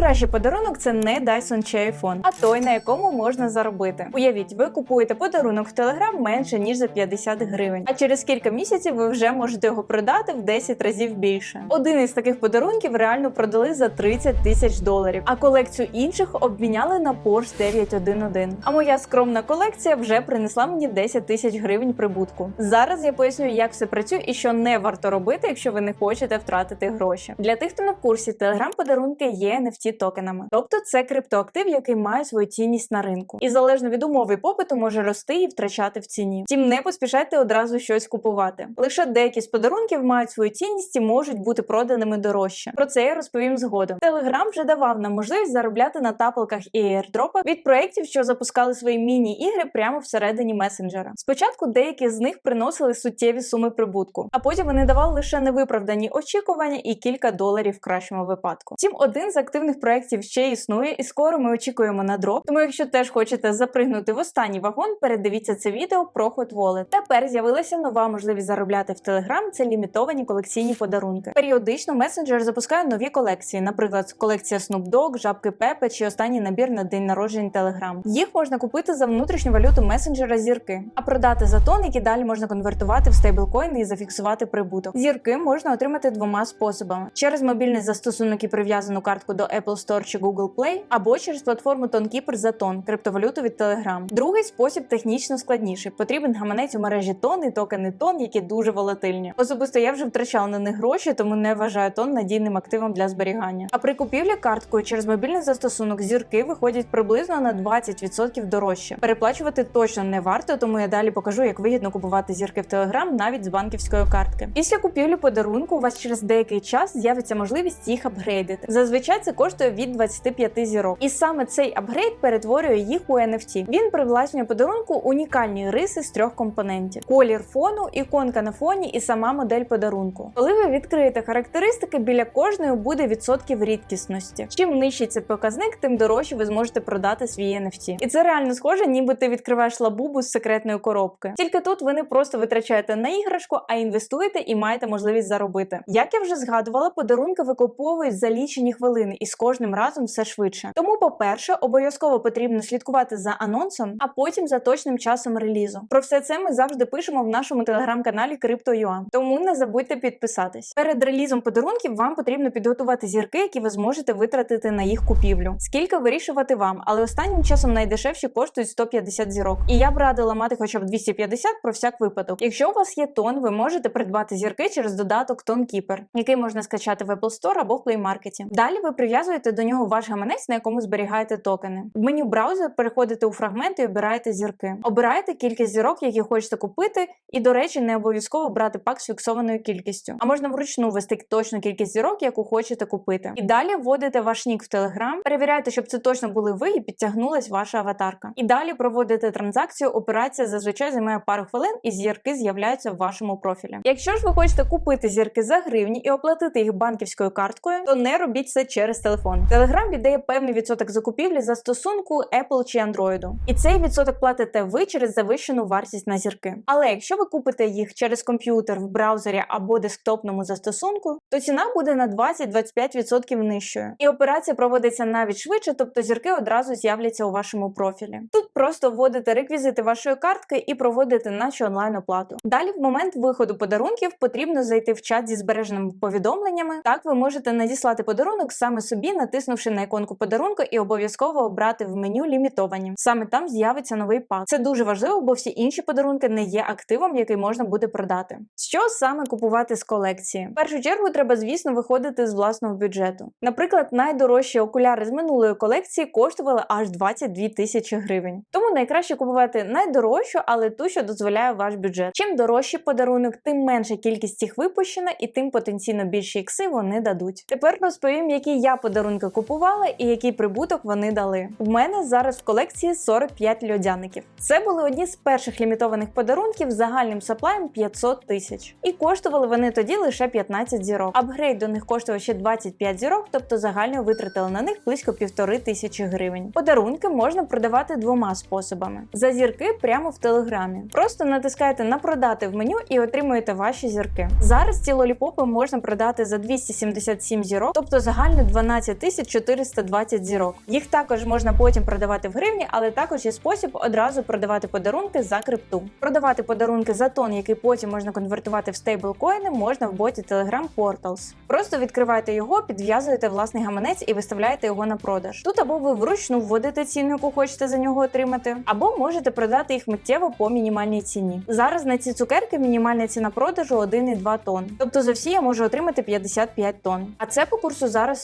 Найкращий подарунок це не Dyson чи iPhone, а той, на якому можна заробити. Уявіть, ви купуєте подарунок в Telegram менше ніж за 50 гривень, а через кілька місяців ви вже можете його продати в 10 разів більше. Один із таких подарунків реально продали за 30 тисяч доларів, а колекцію інших обміняли на Porsche 911. А моя скромна колекція вже принесла мені 10 тисяч гривень прибутку. Зараз я поясню, як все працює і що не варто робити, якщо ви не хочете втратити гроші. Для тих, хто в курсі, Telegram подарунки є NFT токенами, тобто це криптоактив, який має свою цінність на ринку, і залежно від умови попиту може рости і втрачати в ціні. Втім, не поспішайте одразу щось купувати. Лише деякі з подарунків мають свою цінність і можуть бути проданими дорожче. Про це я розповім згодом. Telegram вже давав нам можливість заробляти на тапалках і аірдропах від проєктів, що запускали свої міні-ігри прямо всередині месенджера. Спочатку деякі з них приносили суттєві суми прибутку, а потім вони давали лише невиправдані очікування і кілька доларів в кращому випадку. Втім, один з активних проєктів ще існує, і скоро ми очікуємо на дроп. Тому, якщо теж хочете запригнути в останній вагон, передивіться це відео про Hot Wallet. Тепер з'явилася нова можливість заробляти в Telegram – це лімітовані колекційні подарунки. Періодично месенджер запускає нові колекції, наприклад, колекція Snoop Dogg, жабки Пепе чи останній набір на день народження Telegram. Їх можна купити за внутрішню валюту месенджера зірки, а продати за тон, які далі можна конвертувати в стейблкоїни і зафіксувати прибуток. Зірки можна отримати двома способами: через мобільний застосунок і прив'язану картку до Apple Store чи Google Play, або через платформу TonKeeper за тон, криптовалюту від Telegram. Другий спосіб технічно складніший. Потрібен гаманець у мережі тон і токени тон, які дуже волатильні. Особисто я вже втрачала на них гроші, тому не вважаю тон надійним активом для зберігання. А при купівлі карткою через мобільний застосунок зірки виходять приблизно на 20% дорожче. Переплачувати точно не варто, тому я далі покажу, як вигідно купувати зірки в Telegram навіть з банківської картки. Після купівлі подарунку у вас через деякий час з'явиться можливість їх апгрейдити. Зазвичай це коштує від 25 зірок. І саме цей апгрейд перетворює їх у NFT. Він привласнює подарунку унікальні риси з трьох компонентів: колір фону, іконка на фоні і сама модель подарунку. Коли ви відкриєте характеристики, біля кожної буде відсотків рідкісності. Чим нижчий цей показник, тим дорожче ви зможете продати свій NFT. І це реально схоже, ніби ти відкриваєш лабубу з секретної коробки. Тільки тут ви не просто витрачаєте на іграшку, а інвестуєте і маєте можливість заробити. Як я вже згадувала, подарунки викуповують за лічені хвилини і кожним разом все швидше. Тому, по-перше, обов'язково потрібно слідкувати за анонсом, а потім за точним часом релізу. Про все це ми завжди пишемо в нашому телеграм-каналі Crypto.ua, тому не забудьте підписатись. Перед релізом подарунків вам потрібно підготувати зірки, які ви зможете витратити на їх купівлю. Скільки вирішувати вам, але останнім часом найдешевші коштують 150 зірок. І я б радила мати хоча б 250 про всяк випадок. Якщо у вас є тон, ви можете придбати зірки через додаток TonKeeper, який можна скачати в Apple Store або в Play Market. Далі ви прив'язуєте до нього ваш гаманець, на якому зберігаєте токени. В меню браузер переходите у фрагменти і обираєте зірки. Обираєте кількість зірок, які хочете купити, і, до речі, не обов'язково брати пак з фіксованою кількістю, а можна вручну ввести точну кількість зірок, яку хочете купити. І далі вводите ваш нік в Telegram, перевіряєте, щоб це точно були ви, і підтягнулась ваша аватарка. І далі проводите транзакцію. Операція зазвичай займає пару хвилин, і зірки з'являються в вашому профілі. Якщо ж ви хочете купити зірки за гривні і оплатити їх банківською карткою, то не робіть це через телефон. Telegram віддає певний відсоток закупівлі за стосунку Apple чи Android. І цей відсоток платите ви через завищену вартість на зірки. Але якщо ви купите їх через комп'ютер в браузері або десктопному застосунку, то ціна буде на 20-25% нижчою. І операція проводиться навіть швидше, тобто зірки одразу з'являться у вашому профілі. Тут просто вводите реквізити вашої картки і проводите наче онлайн оплату. Далі, в момент виходу подарунків, потрібно зайти в чат зі збереженими повідомленнями. Так ви можете надіслати подарунок саме собі, натиснувши на іконку подарунку і обов'язково обрати в меню лімітовані. Саме там з'явиться новий пак. Це дуже важливо, бо всі інші подарунки не є активом, який можна буде продати. Що саме купувати з колекції? В першу чергу треба, звісно, виходити з власного бюджету. Наприклад, найдорожчі окуляри з минулої колекції коштували аж 22 тисячі гривень. Тому найкраще купувати найдорожчу, але ту, що дозволяє ваш бюджет. Чим дорожчий подарунок, тим менша кількість їх випущена, і тим потенційно більші ікси вони дадуть. Тепер розповім, які я подарунки купувала і який прибуток вони дали. В мене зараз в колекції 45 льодяників. Це були одні з перших лімітованих подарунків з загальним саплаєм 500 тисяч. І коштували вони тоді лише 15 зірок. Апгрейд до них коштував ще 25 зірок, тобто загально витратили на них близько півтори тисячі гривень. Подарунки можна продавати двома способами: за зірки прямо в телеграмі. Просто натискаєте на продати в меню і отримуєте ваші зірки. Зараз ці лоліпопи можна продати за 277 зірок, тобто загально 12 11 тисяч 420 зірок. Їх також можна потім продавати в гривні, але також є спосіб одразу продавати подарунки за крипту. Продавати подарунки за тон, який потім можна конвертувати в стейблкоїни, можна в боті Telegram Portals. Просто відкриваєте його, підв'язуєте власний гаманець і виставляєте його на продаж. Тут або ви вручну вводите ціну, яку хочете за нього отримати, або можете продати їх миттєво по мінімальній ціні. Зараз на ці цукерки мінімальна ціна продажу 1,2 тонн. Тобто за всі я можу отримати 55 тонн. А це по курсу зараз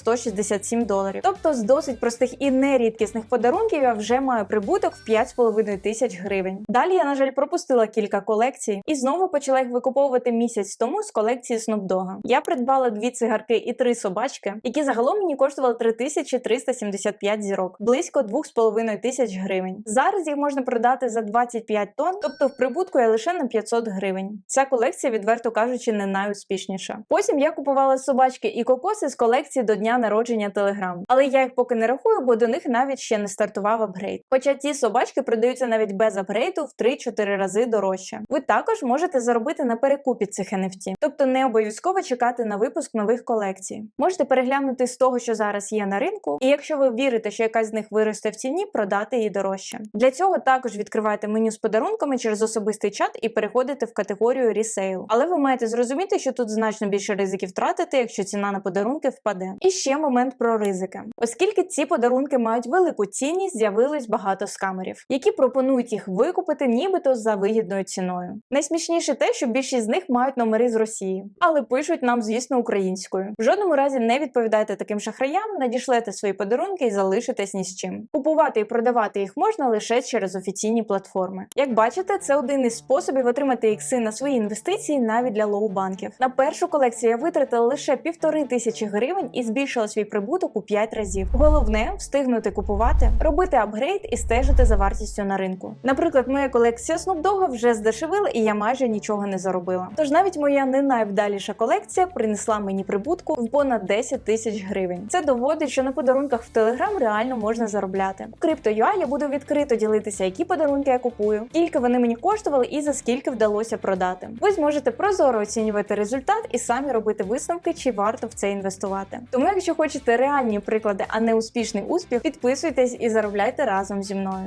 167 доларів. Тобто з досить простих і нерідкісних подарунків я вже маю прибуток в 5,5 тисяч гривень. Далі я, на жаль, пропустила кілька колекцій і знову почала їх викуповувати місяць тому з колекції Dogg. Я придбала дві цигарки і три собачки, які загалом мені коштували 3375 зірок, близько 2,5 тисяч гривень. Зараз їх можна продати за 25 тонн, тобто в прибутку я лише на 500 гривень. Ця колекція, відверто кажучи, не найуспішніша. Потім я купувала собачки і кокоси з колекції до дня народження Telegram. Але я їх поки не рахую, бо до них навіть ще не стартував апгрейд. Хоча ці собачки продаються навіть без апгрейду в 3-4 рази дорожче. Ви також можете заробити на перекупі цих NFT, тобто не обов'язково чекати на випуск нових колекцій. Можете переглянути з того, що зараз є на ринку, і якщо ви вірите, що якась з них виросте в ціні, продати її дорожче. Для цього також відкриваєте меню з подарунками через особистий чат і переходите в категорію Resale. Але ви маєте зрозуміти, що тут значно більше ризиків втратити, якщо ціна на подарунки впаде. І ще момент про ризики. Оскільки ці подарунки мають велику цінність, з'явилось багато скамерів, які пропонують їх викупити нібито за вигідною ціною. Найсмішніше те, що більшість з них мають номери з Росії, але пишуть нам, звісно, українською. В жодному разі не відповідайте таким шахраям, надішлете свої подарунки і залишитесь ні з чим. Купувати і продавати їх можна лише через офіційні платформи. Як бачите, це один із способів отримати ікси на свої інвестиції навіть для лоу-банків. На першу колекцію я витратила лише півтори тисячі гривень і збільшила свій прибуток у 5 разів. Головне встигнути купувати, робити апгрейд і стежити за вартістю на ринку. Наприклад, моя колекція Snoop Dogg вже здешевила і я майже нічого не заробила. Тож навіть моя не найвдаліша колекція принесла мені прибутку в понад 10 тисяч гривень. Це доводить, що на подарунках в Telegram реально можна заробляти. У Crypto.ua я буду відкрито ділитися, які подарунки я купую, скільки вони мені коштували і за скільки вдалося продати. Ви зможете прозоро оцінювати результат і самі робити висновки, чи варто в це інвестувати. Тому, якщо хочете реальні приклади, а не успішний успіх, підписуйтесь і заробляйте разом зі мною.